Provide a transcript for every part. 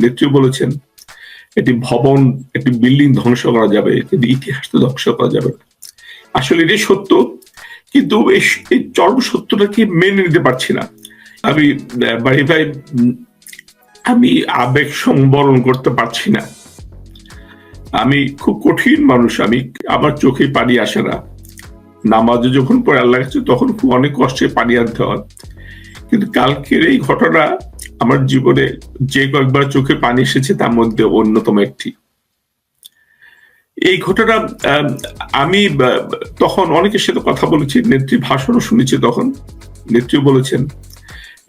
নেত্রী বলেছেন, একটি ভবন, একটি বিল্ডিং ধ্বংস করা যাবে কিন্তু ইতিহাস তো ধ্বংস করা যাবে। আসলে এটাই সত্য, কিন্তু এই চরম সত্যটাকে মেনে নিতে পারছি না। আমি বাড়ি ভাই আমি আবেগ সংবরণ করতে পারছি না। আমি খুব কঠিন মানুষ, আমি, আমার চোখে পানি আসে না। নামাজে যখন পড়ে আল্লাহ তখন খুব অনেক কষ্টে পানি আনতে হয়। কিন্তু কালকের এই ঘটনা আমার জীবনে যে কয়েকবার চোখে পানি এসেছে, তার মধ্যে অন্যতম একটি। এই ঘটনা আমি তখন অনেকের সাথে কথা বলেছি নেত্রী ভাষণও শুনেছি তখন। নেত্রী বলেছেন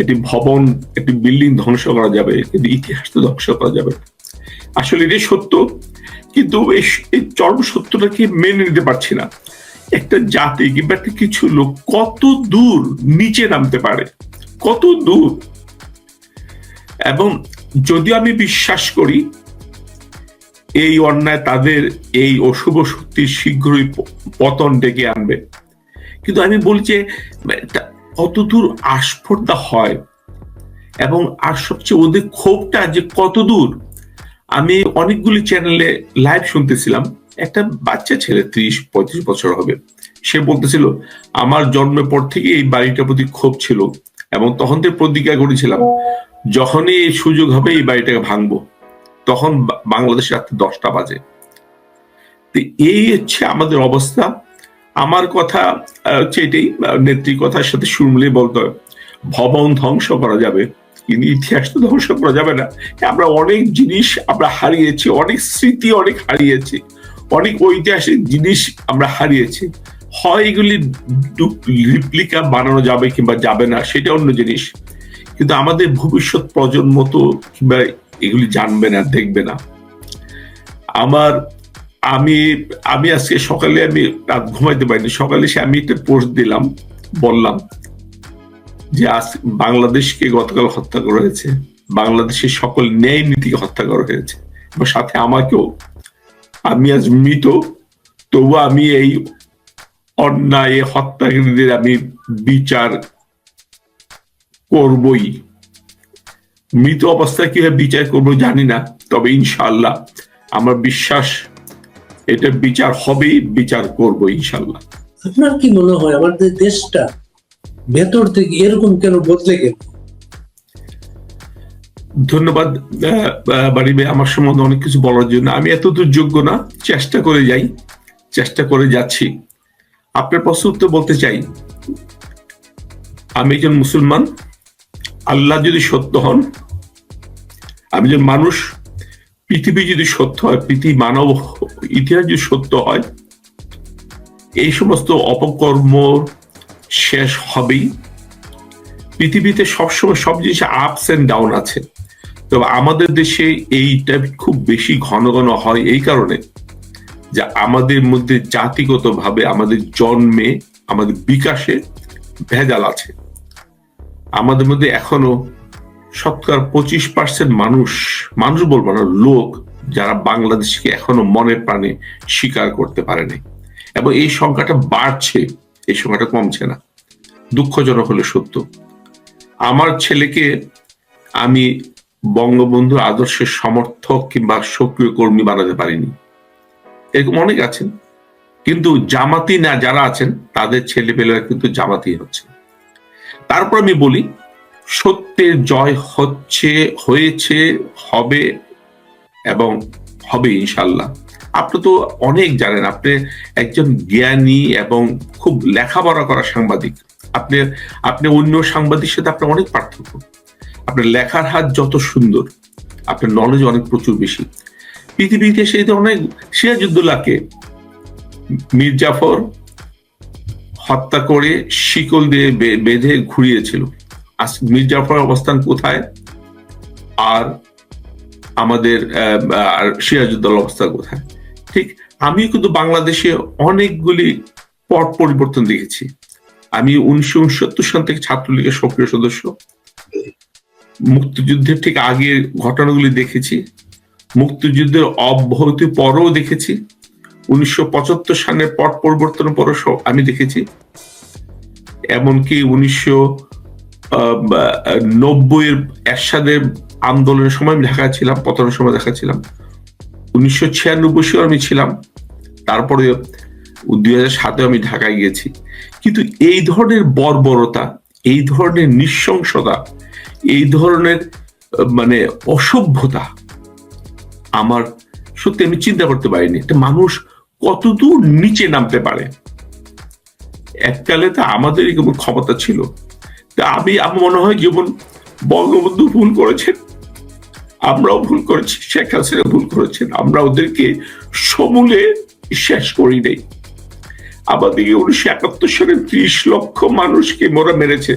একটি ভবন, একটি বিল্ডিং ধ্বংস করা যাবে কিন্তু ইতিহাস তো ধ্বংস করা যাবে। আসলে এটাই সত্য, কিন্তু এই চরম সত্যটাকে মেনে নিতে পারছি না। একটা জাতি কিংবা একটা কিছু লোক কত দূর নিচে নামতে পারে, কত দূর এবং যদি আমি বিশ্বাস করি, এই অন্যায় তাদের এই অশুভ শক্তি শীঘ্রই পতন ডেকে আনবে। কিন্তু আমি বলি যে কতদূর আস্পর্ধা হয় এবং আর সবচেয়ে ওদের ক্ষোভটা যে কত দূর আমি অনেকগুলি চ্যানেলে লাইভ শুনতেছিলাম। একটা বাচ্চা ছেলে, ত্রিশ, পঁয়ত্রিশ বছর হবে। সে বলতেছিল, আমার জন্মের পর থেকে এই বাড়িটার প্রতি ক্ষোভ ছিল এবং তখন থেকে প্রতিজ্ঞা করেছিলাম যখনই এই সুযোগ হবে এই বাড়িটাকে ভাঙবো তখন বাংলাদেশে রাত্রি দশটা বাজে। এই হচ্ছে আমাদের অবস্থা। আমার কথা হচ্ছে এটাই আহ, নেত্রীর কথার সাথে সুর মিলিয়ে বলতে হয় ভবন ধ্বংস করা যাবে। কিন্তু ইতিহাস তো ধ্বংস করা যাবে না। আমরা অনেক জিনিস আমরা হারিয়েছি অনেক স্মৃতি অনেক হারিয়েছি অনেক ঐতিহাসিক জিনিস আমরা হারিয়েছি। হয় এগুলি রিপ্লিকা বানানো যাবে কিংবা যাবে না সেটা অন্য জিনিস। কিন্তু আমাদের ভবিষ্যৎ প্রজন্ম তো কিংবা এগুলি জানবে না, দেখবে না। আমার, আমি আমি আজকে সকালে আমি রাত ঘুমাইতে পারিনি, সকালে সে আমি একটা পোস্ট দিলাম, বললাম যে আজ বাংলাদেশকে গতকাল হত্যা করা হয়েছে, বাংলাদেশের সকল ন্যায় নীতিকে হত্যা করা হয়েছে এবং সাথে আমাকেও। আমি আজ মৃত তবু আমি এই অন্যায়, হত্যাকারীদের আমি বিচার করবই। মৃত অবস্থায় কীভাবে বিচার করব জানি না তবে ইনশাল্লাহ আমার বিশ্বাস এটা বিচার হবেই বিচার করব ইনশাল্লাহ আপনার কি মনে হয় আমাদের দেশটা ভেতর থেকে এরকম কেন বদলে গেল? ধন্যবাদ বাড়িবে আমার সম্বন্ধে অনেক কিছু বলার জন্য। আমি এতদূর যোগ্য না চেষ্টা করে যাই চেষ্টা করে যাচ্ছি। আপনার প্রশ্ন উত্তর বলতে চাই। আমি একজন মুসলমান আল্লাহ যদি সত্য হন, আমি একজন মানুষ, পৃথিবী যদি সত্য হয়, পৃথিবী মানব ইতিহাস যদি সত্য হয়, এই সমস্ত অপকর্ম শেষ হবেই। পৃথিবীতে সবসময় সব জিনিস আপস এন্ড ডাউন আছে। তবে আমাদের দেশে এইটা খুব বেশি ঘন ঘন হয় এই কারণে যে আমাদের মধ্যে জাতিগতভাবে, আমাদের জন্মে, আমাদের বিকাশে ভেজাল আছে। আমাদের মধ্যে এখনও শতকরা পঁচিশ পার্সেন্ট মানুষ মানুষ বলব না, লোক যারা বাংলাদেশকে এখনও মনে প্রাণে স্বীকার করতে পারেনি। এবং এই সংখ্যাটা বাড়ছে, এই সংখ্যাটা কমছে না। দুঃখজনক হলে সত্য। আমার ছেলেকে আমি বঙ্গবন্ধুর আদর্শের সমর্থক কিংবা সক্রিয় কর্মী বানাতে পারিনি। এরকম অনেক আছেন। কিন্তু জামাতি না যারা আছেন, তাদের ছেলেপেলেরা কিন্তু জামাতি হচ্ছে। তারপর আমি বলি, সত্যের জয় হচ্ছে, হয়েছে, হবে এবং হবে ইনশাল্লাহ আপনি তো অনেক জানেন, আপনি একজন জ্ঞানী এবং খুব লেখাপড়া করা সাংবাদিক। আপনি আপনি অন্য সাংবাদিক সাথে আপনার অনেক পার্থক্য। আপনার লেখার হাত যত সুন্দর, আপনার নলেজ অনেক প্রচুর বেশি। পৃথিবীতে সেই ধরনের সিরাজুদ্দোল্লাহকে মীর জাফর হত্যা করে শিকল দিয়ে বেঁধে ঘুরিয়েছিল। মীর জাফর অবস্থান কোথায়? আর আমাদের আর সিরাজুদ্দৌলা অবস্থান কোথায়? ঠিক আমি কিন্তু বাংলাদেশে অনেকগুলি পট পরিবর্তন দেখেছি। আমি উনিশশো উনসত্তর সাল থেকে ছাত্রলীগের সক্রিয় সদস্য। মুক্তিযুদ্ধের ঠিক আগের ঘটনাগুলি দেখেছি। মুক্তিযুদ্ধের অব্যাহতি পরও দেখেছি। উনিশশো পঁচাত্তর সালের পট পরিবর্তন পর আমি দেখেছি। এমনকি উনিশশো নব্বই এরশাদের আন্দোলনের সময় আমি ঢাকায় ছিলাম, পতনের সময় ঢাকা ছিলাম। উনিশশো ছিয়ানব্বই সালে আমি ছিলাম। তারপরে দুই হাজার সাতে আমি ঢাকায় গিয়েছি। কিন্তু এই ধরনের বর্বরতা, এই ধরনের নৃশংসতা, এই ধরনের মানে অসভ্যতা আমার সত্যি আমি চিন্তা করতে পারিনি। একটা মানুষ কতদূর নিচে নামতে পারে? এককালে তো আমাদের ক্ষমতা ছিল। তা আমি, আমার মনে হয় যেমন বঙ্গবন্ধু ভুল করেছেন। আমরাও ভুল করেছি, শেখ হাসিনা ভুল করেছেন। আমরা ওদেরকে সমূলে শেষ করি নাই। আমাদেরকে উনিশশো একাত্তর সালে ত্রিশ লক্ষ মানুষকে মোরা মেরেছে।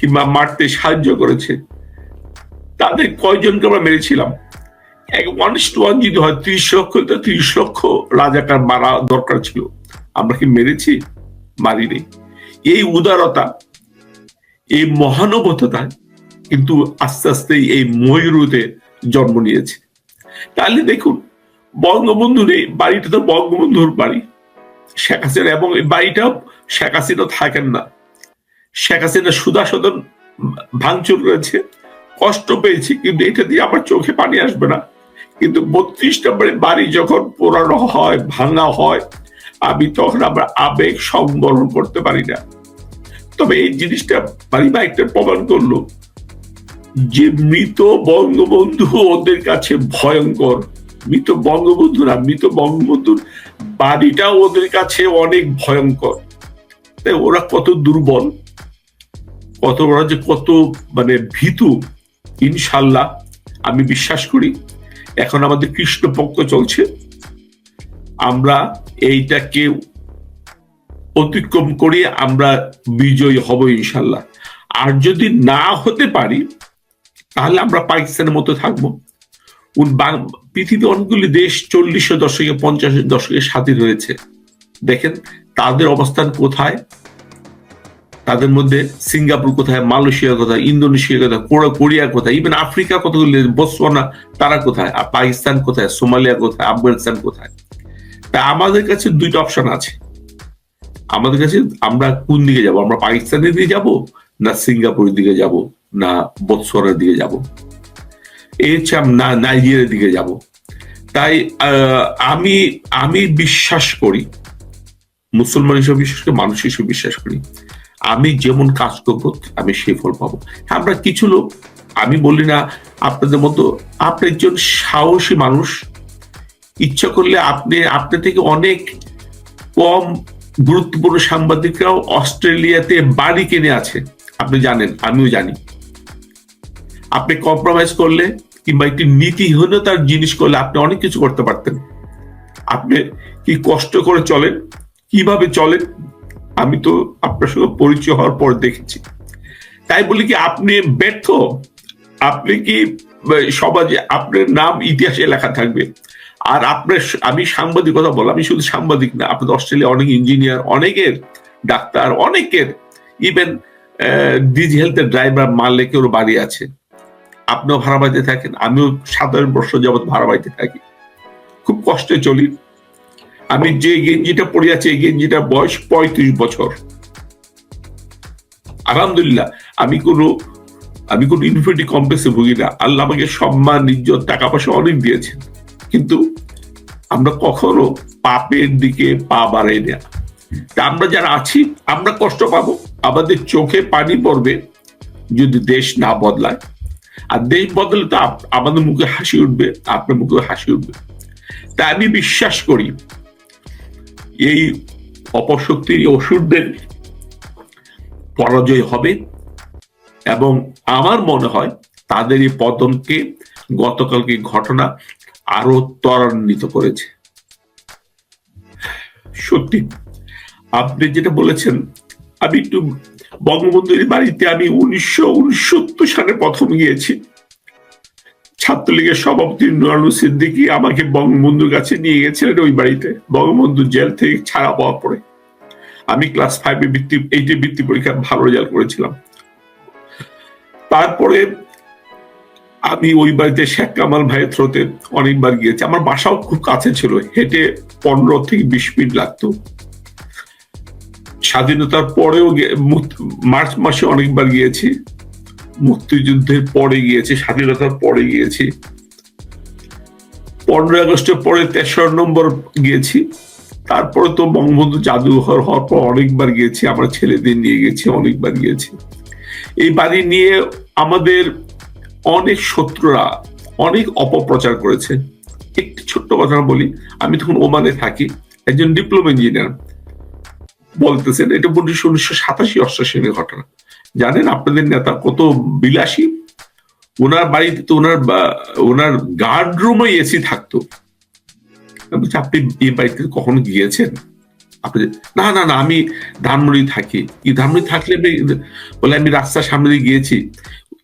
কিংবা মারতে সাহায্য করেছে। তাদের কয়জনকে আমরা মেরেছিলাম? এক ওয়ান টু ওয়ান যদি হয় ত্রিশ লক্ষ, তো ত্রিশ লক্ষ রাজাকার মারা দরকার ছিল। আমরা কি মেরেছি? মারিনি। এই উদারতা, এই মহানবতা কিন্তু আস্তে আস্তে এই ময়ূরতে জন্ম নিয়েছে। তাহলে দেখুন, বঙ্গবন্ধুর এই বাড়িটা তো বঙ্গবন্ধুর বাড়ি। শেখ হাসিনা এবং এই বাড়িটাও শেখ হাসিনা থাকেন না। শেখ হাসিনা সুদা সদন ভাঙচুর করেছে। কষ্ট পেয়েছি, কিন্তু এটা দিয়ে আমার চোখে পানি আসবে না। কিন্তু বত্রিশ নম্বরের বাড়ি যখন পোড়ানো হয়, ভাঙা হয়, আমি তখন আমরা আবেগ সংবরণ করতে পারি না। তবে এই জিনিসটা পারিবারিকটা প্রমাণ করল যে মৃত বঙ্গবন্ধু ওদের কাছে ভয়ঙ্কর। মৃত বঙ্গবন্ধু না, মৃত বঙ্গবন্ধুর বাড়িটা ওদের কাছে অনেক ভয়ঙ্কর। তাই ওরা কত দুর্বল, কত ওরা যে কত মানে ভীতু, ইনশাল্লাহ, আমি বিশ্বাস করি। এখন আমাদের কৃষ্ণপক্ষ চলছে। আমরা এইটাকে অতিক্রম করে আমরা বিজয়ী হব ইনশাল্লাহ। আর যদি না হতে পারি, তাহলে আমরা পাকিস্তানের মতো থাকব। পৃথিবী অনেকগুলি দেশ চল্লিশের দশকে পঞ্চাশের দশকে স্বাধীন হয়েছে। দেখেন, তাদের অবস্থান কোথায়? তাদের মধ্যে সিঙ্গাপুর কোথায় মালয়েশিয়া কোথায় ইন্দোনেশিয়া কোথায়, কোরা- কোরিয়া কোথায় ইভেন আফ্রিকা কতগুলি বোতসোয়ানা তারা কোথায়, আর পাকিস্তান কোথায়, সোমালিয়া কোথায়, আফগানিস্তান কোথায়। তা আমাদের কাছে দুইটা অপশন আছে। আমাদের কাছে আমরা কোন দিকে যাব? আমরা পাকিস্তানের দিকে যাব না সিঙ্গাপুরের দিকে যাব না বোতসোয়ানার দিকে যাব? এই হচ্ছে না, নাইজেরিয়ার দিকে যাব। তাই আমি আমি বিশ্বাস করি মুসলমান হিসেবে বিশ্বাস করি, মানুষ হিসেবে বিশ্বাস করি আমি যেমন কাজ করব আমি সেই ফল পাবো। হ্যাঁ, আমরা কিছু লোক আমি বলি না আপনাদের মতো আপনি একজন সাহসী মানুষ। ইচ্ছা করলে আপনি আপনি থেকে অনেক কম গুরুত্বপূর্ণ সাংবাদিকরাও অস্ট্রেলিয়াতে বাড়ি কিনে আছে। আপনি জানেন আমিও জানি। আপনি কম্প্রোমাইজ করলে কিংবা একটি নীতিহীনতার জিনিস করলে আপনি অনেক কিছু করতে পারতেন। আপনি কি কষ্ট করে চলেন? কীভাবে চলেন? আমি তো আপনার সঙ্গে পরিচয় হওয়ার পর দেখেছি। তাই বলি কি, আপনি ব্যর্থ, আপনি কি সমাজে আপনার নাম ইতিহাসে লেখা থাকবে। আর আপনার আমি সাংবাদিকতা বল আমি শুধু সাংবাদিক না, আপনাদের অস্ট্রেলিয়া অনেক ইঞ্জিনিয়ার অনেকের ডাক্তার, অনেকের ইভেন ডিজি হেলথের ড্রাইভার মালিকেরও বাড়ি আছে। আপনিও ভাড়া বাড়িতে থাকেন, আমিও সাধারণ বছর যাবৎ ভাড়া বাড়িতে থাকি। খুব কষ্টে চলি। আমি যে গেঞ্জিটা পরে আছি, এই গেঞ্জিটার বয়স পঁয়ত্রিশ বছর। আলহামদুলিল্লাহ, আমি কোনো আমি কোনো ইনফিনিটি কমপ্লেক্সে ভুগি না। আল্লাহ আমাকে সম্মান, ইজ্জত টাকা পয়সা অনেক দিয়েছেন। কিন্তু আমরা কখনো পাপের দিকে পা বাড়াই না। তা আমরা যারা আছি, আমরা কষ্ট পাবো। আমাদের চোখে পানি পড়বে যদি দেশ না বদলায়। আর দেশ বদলে তো আমাদের মুখে হাসি উঠবে, আপনার মুখে হাসি উঠবে। তাই আমি বিশ্বাস করি এই অপশক্তির অসুরদের পরাজয় হবে এবং আমার মনে হয় তাদের এই পতনকে গতকালকে ঘটনা আরও ত্বরান্বিত করেছে। সত্যি, আপনি যেটা বলেছেন, আমি একটু বঙ্গবন্ধুর বাড়িতে আমি উনিশশো উনসত্তর সালে প্রথম গিয়েছি। ছাত্রলীগের সভাপতি নুরানু সিদ্দিকি আমাকে বঙ্গবন্ধুর কাছে নিয়ে গেছিলেন ওই বাড়িতে, বঙ্গবন্ধু জেল থেকে ছাড়া পাওয়ার পরে। আমি ক্লাস ফাইভে বৃত্তি এইটে বৃত্তি পরীক্ষা ভালো রেজাল্ট করেছিলাম। তারপরে আমি ওই বাড়িতে শেখ কামাল ভাইয়ের থ্রোতে অনেকবার গিয়েছি। আমার বাসাও খুব কাছে ছিল, হেঁটে পনেরো থেকে বিশ মিনিট লাগতো। স্বাধীনতার পরেও মার্চ মাসে অনেকবার গিয়েছি। মুক্তিযুদ্ধের পরে গিয়েছি, স্বাধীনতার পরে গিয়েছি। পনেরোই আগস্টের পরে তেসরা নম্বর গিয়েছি। তারপরে তো বঙ্গবন্ধু জাদুঘর হওয়ার পর অনেকবার গিয়েছি, আমার ছেলেদের নিয়ে গেছি, অনেকবার গিয়েছি। এই বাড়ি নিয়ে আমাদের অনেক শত্রুরা অনেক অপপ্রচার করেছে। একটি ছোট্ট কথা বলি, আমি তখন ওমানে থাকি, একজন ডিপ্লোমা ইঞ্জিনিয়ার বলতেছেন, এটা উনিশশো উনিশশো সাতাশি অষ্টাশি ঘটনা। জানেন আপনাদের নেতা কত বিলাসী? ওনার বাড়িতে তো ওনার ওনার গার্ড রুমে এসি থাকতো। বলছি, আপনি এই বাড়িতে কখনো গিয়েছেন? আপনি না না না আমি ধানমন্ডি থাকি। কি ধানমন্ডি থাকলে বলে আমি রাস্তার সামনে দিয়ে গিয়েছি।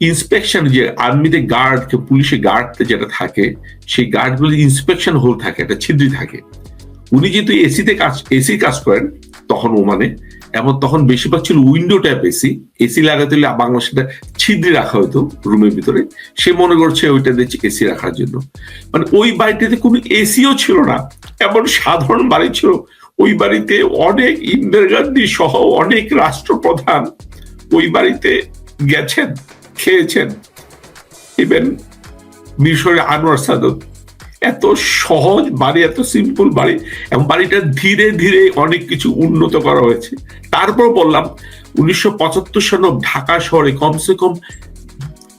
ইন্সপেকশন যে আর্মিতে গার্ড পুলিশে গার্ড যেটা থাকে সেই গার্ডগুলো ইন্সপেকশন হোল থাকে একটা ছিদ্রি থাকে। উনি যেহেতু এসিতে কাজ এসি কাজ করেন তখন ও মানে এমন তখন বেশিরভাগ ছিল উইন্ডো ট্যাপ এসি এসি লাগাতে হলে বাংলাদেশে ছিদ্রি রাখা হতো রুমের ভিতরে। সে মনে করছে ওইটা দিচ্ছে এসি রাখার জন্য। মানে ওই বাড়িটিতে কোনো এসিও ছিল না, এমন সাধারণ বাড়ি ছিল। ওই বাড়িতে অনেক ইন্দিরা গান্ধী সহ অনেক রাষ্ট্রপ্রধান ওই বাড়িতে গেছেন, খেয়েছেন। ইভেন মিশরের আনোয়ার সাদত এত সহজ বাড়ি, এত সিম্পল বাড়ি এবং বাড়িটা ধীরে ধীরে অনেক কিছু উন্নত করা হয়েছে। তারপর বললাম, উনিশশো পঁচাত্তর সালে ঢাকা শহরে কমসে কম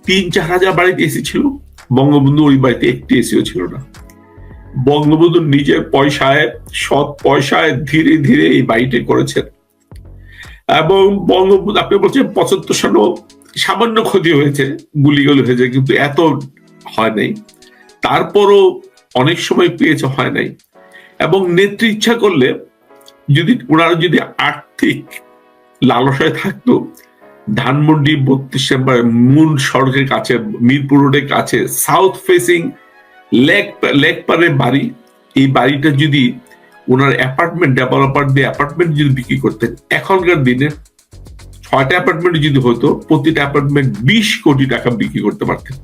তিন, চার হাজার বাড়িতে এসি ছিল, বঙ্গবন্ধু ওই বাড়িতে একটি এসিও ছিল না। বঙ্গবন্ধু নিজের পয়সায়, সৎ পয়সায় ধীরে ধীরে এই বাড়িটি করেছেন। এবং বঙ্গবন্ধু, আপনি বলছেন পঁচাত্তর সালেও সামান্য ক্ষতি হয়েছে, গুলিগুলি হয়েছে, কিন্তু এত হয় নাই। তারপরও অনেক সময় পেয়েছে, হয় নাই। এবং নেত্রী ইচ্ছা করলে যদি ওনারা যদি আর্থিক লালসায় থাকতো, ধানমন্ডি বত্রিশ নম্বর মূল সড়কের কাছে, মিরপুর রোডের কাছে সাউথ ফেসিং লেক লেক পারের বাড়ি, এই বাড়িটা যদি ওনার অ্যাপার্টমেন্ট ডেভেলপার দিয়ে অ্যাপার্টমেন্ট যদি বিক্রি করতেন, এখনকার দিনে ছয়টা অ্যাপার্টমেন্ট যদি হতো, প্রতিটা অ্যাপার্টমেন্ট বিশ কোটি টাকা বিক্রি করতে পারতেন।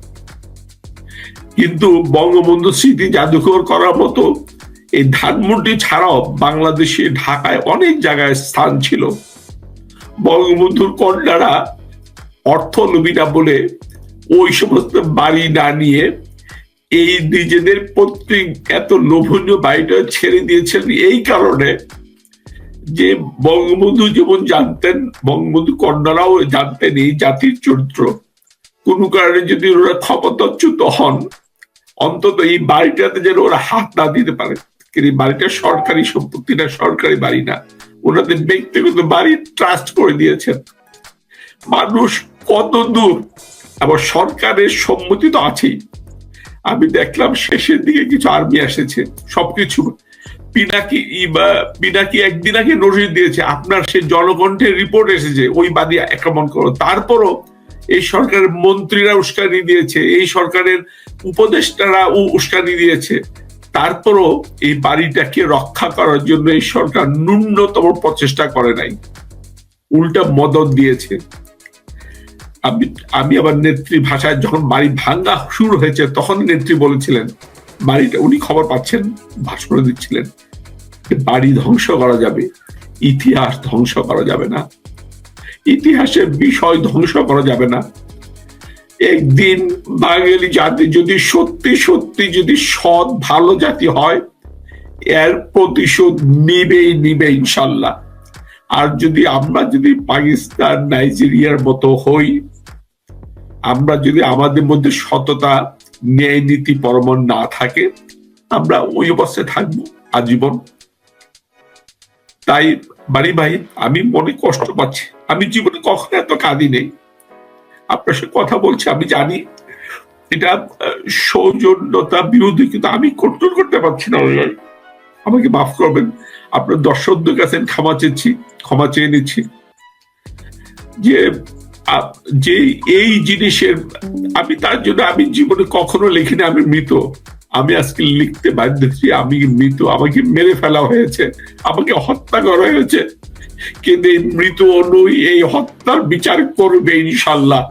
কিন্তু বঙ্গবন্ধু স্মৃতি জাদুঘর করার মতো এই ধানমন্ডি ছাড়াও বাংলাদেশে, ঢাকায় অনেক জায়গায় স্থান ছিল। বঙ্গবন্ধুর কন্যারা অর্থ বলে ওই সমস্ত বাড়ি না নিয়ে এই নিজেদের পৈতৃক এত লোভনীয় বাড়িটা ছেড়ে দিয়েছেন। এই কারণে যে বঙ্গবন্ধু যেমন জানতেন, বঙ্গবন্ধু কন্যারাও জানতেন এই জাতির চরিত্র। কোনো কারণে যদি ওরা ক্ষমতাচ্যুত হন অন্তত এই বাড়িটাতে যেন ওরা হাত না দিতে পারে। এই বাড়িটা সরকারি সম্পত্তি না, সরকারি বাড়ি না। ওনাদের ব্যক্তিগত বাড়ি ট্রাস্ট করে দিয়েছেন। মানুষ কত দূর, আবার সরকারের সম্মতি তো আছেই। আমি দেখলাম শেষের দিকে কিছু আর্মি এসেছে, সবকিছু। পিনাকি পিনাকি একদিন আগে নোটিশ দিয়েছে, আপনার সে জনকণ্ঠের রিপোর্ট এসেছে, ওই বাদী আক্রমণ করো। তারপরও এই সরকারের মন্ত্রীরা উস্কানি দিয়েছে, এই সরকারের উপদেষ্টারা উস্কানি দিয়েছে। তারপরও এই বাড়িটাকে রক্ষা করার জন্য এই সরকার ন্যূনতম প্রচেষ্টা করে নাই। উল্টা মদত দিয়েছে। আমি আমি আবার নেত্রী ভাষায় যখন বাড়ি ভাঙ্গা শুরু হয়েছে, তখন নেত্রী বলেছিলেন, বাড়িটা উনি খবর পাচ্ছেন ভাষণ দিচ্ছিলেন। বাড়ি ধ্বংস করা যাবে, ইতিহাস ধ্বংস করা যাবে না। ইতিহাসের বিষয় ধ্বংস করা যাবে না। একদিন বাঙালি জাতি যদি সত্যি সত্যি যদি সৎ, ভালো জাতি হয়, এর প্রতিশোধ নিবেই নিবে ইনশাল্লাহ। আর যদি আমরা যদি পাকিস্তান, নাইজেরিয়ার মতো হই, আমরা যদি আমাদের মধ্যে সততা, ন্যায় নীতি পরমন না থাকে, আমরা ওই অবস্থায় থাকব আজীবন। তাই বাড়ি ভাই, আমি মনে কষ্ট পাচ্ছি। আমি জীবনে কখনো এত কাঁদি নেই। আপনার সাথে কথা বলছি, আমি জানি। এটা সৌজন্যতা বিরোধী, কিন্তু আমি কন্ট্রোল করতে পারছি না আমাকে মাফ করবেন। আপনার দর্শকদের কাছে ক্ষমা চেয়েছি, ক্ষমা চেয়ে নিচ্ছি। যে যে এই জিনিসের, আমি তার জন্য, আমি জীবনে কখনো লিখিনি, আমি মৃত। আমি আজকে লিখতে বাধ্য আমি মৃত, আমাকে মেরে ফেলা হয়েছে, আমাকে হত্যা করা হয়েছে। এই মৃত নই এই হত্যার বিচার করবে ইনশাল্লাহ।